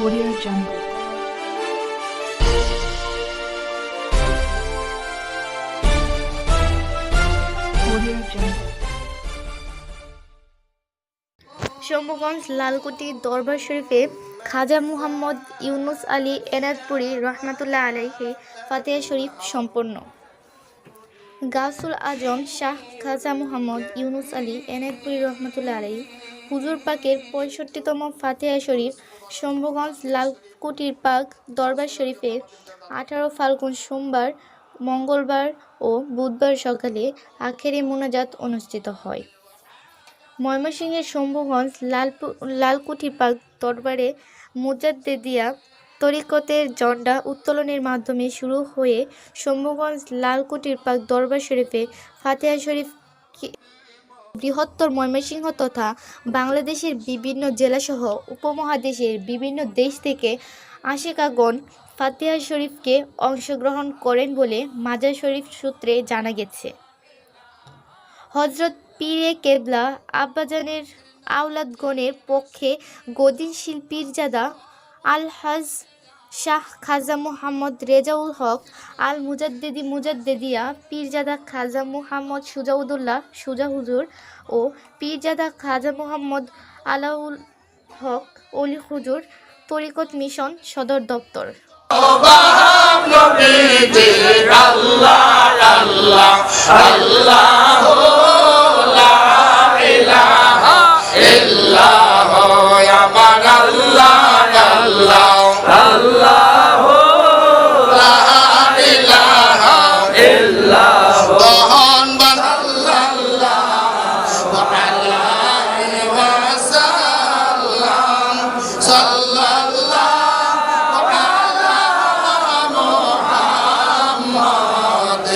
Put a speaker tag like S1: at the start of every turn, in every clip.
S1: Audio Jungle. Audio
S2: Lalkuti দরবার শরীফে খাজা মুহাম্মদ ইউনুস আলী এনাদপুরি রহমাতুল্লাহ আলাইহি ফাতেহা শরীফ সম্পন্ন গাউসুল আজম শাহ খাজা মুহাম্মদ ইউনুস আলী এনাদপুরি রহমাতুল্লাহ আলাইহি হুজুর পাকের পঁয়ষট্টিতম ফাতেহা শরীফ শম্ভুগঞ্জ লালকুটির পাক দরবার শরীফে আঠারো ফাল্গুন সোমবার, মঙ্গলবার ও বুধবার সকালে আখেরি মোনাজাত অনুষ্ঠিত হয়। ময়মনসিংহের শম্ভুগঞ্জ লালপু লালকুঠি পাক দরবারে মুজাদ্দেদিয়া তরিকতের জন্ডা উত্তোলনের মাধ্যমে শুরু হয়ে শম্ভুগঞ্জ লালকুটির পাক দরবার শরীফে ফাতেহা শরীফ বৃহত্তর ময়মনসিংহ তথা বাংলাদেশের বিভিন্ন জেলাসহ উপমহাদেশের বিভিন্ন দেশ থেকে আশেকাগণ ফাতেহা শরীফকে অংশগ্রহণ করেন বলে মাজার শরীফ সূত্রে জানা গেছে। হজরত পীরে কেবলা আব্বাজানের আওলাদগণের পক্ষে গদিনশীল পীরজাদা আলহাজ শাহ খাজা মুহাম্মদ রেজাউল হক আল মুজাদ্দেদি মুজাদ্দেদিয়া, পীরজাদা খাজা মুহাম্মদ সুজাউদুল্লাহ সুজা হুজুর ও পীরজাদা খাজা মুহাম্মদ আলাউল হক অলি হুজুর তরিকত মিশন সদর দপ্তর।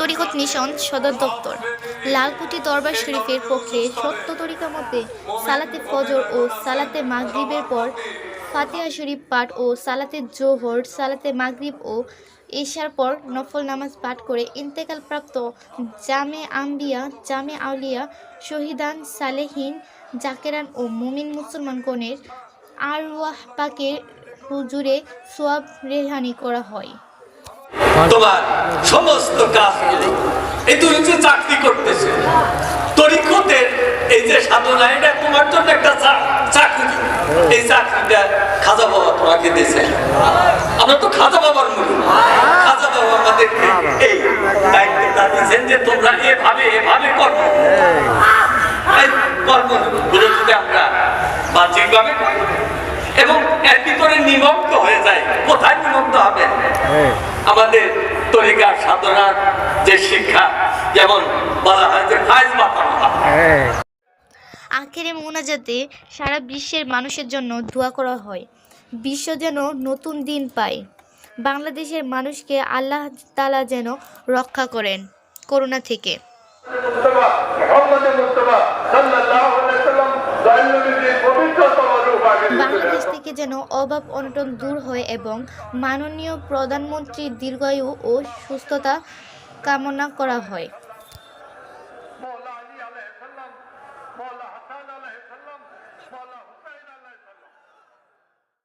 S2: তরিকত মিশন সদর দপ্তর। লালকুটি দরবার শরীফের পক্ষে সত্য তরিকা মতে সালাতে ফজর ও সালাতে মাগরিবের পর ফাতিহা শরীফ পাঠ ও সালাতে জোহর, সালাতে মাগরিব ও এশার পর নফল নামাজ পাঠ করে ইন্তেকালপ্রাপ্ত জামে আম্বিয়া, জামে আউলিয়া, শহীদান সালেহীন, জাকেরান ও মুমিন মুসলমানগণের আরওয়াহ পাকের হুজুরে সোয়াব রেহানি করা হয়।
S3: তোমার সমস্ত কাজ এই তুমি যে চাকরি করতেছে। তরিকতের এই যে সাধনা, এটা তোমার জন্য একটা চাকরি। এই চাকরিটা খাজা বাবা তোমাকে দিয়েছে। আমরা তো খাজা বাবার মূল খাজা বাবা আমাদেরকে এই দায়িত্বটা দিয়েছেন যে তোমরা এভাবে এভাবে কর্ম। কর্মগুলো যদি আমরা বাহ্যিকভাবে এবং এর ভিতরে নিমগ্ন হয়ে যায় কোথায় নিমগ্ন হবে? আমাদের তরিকার সাধনার যে শিক্ষা যেমন বলা হয় যে ফাইজ মাতানো
S2: আখেরে মোনাজাতে সারা বিশ্বের মানুষের জন্য দোয়া করা হয়। বিশ্ব যেন নতুন দিন পায়। বাংলাদেশের মানুষকে আল্লাহ তালা যেন রক্ষা করেন করোনা থেকে। বাংলাদেশ থেকে যেন অভাব অনটন দূর হয় এবং মাননীয় প্রধানমন্ত্রীর দীর্ঘায়ু ও সুস্থতা কামনা করা হয়।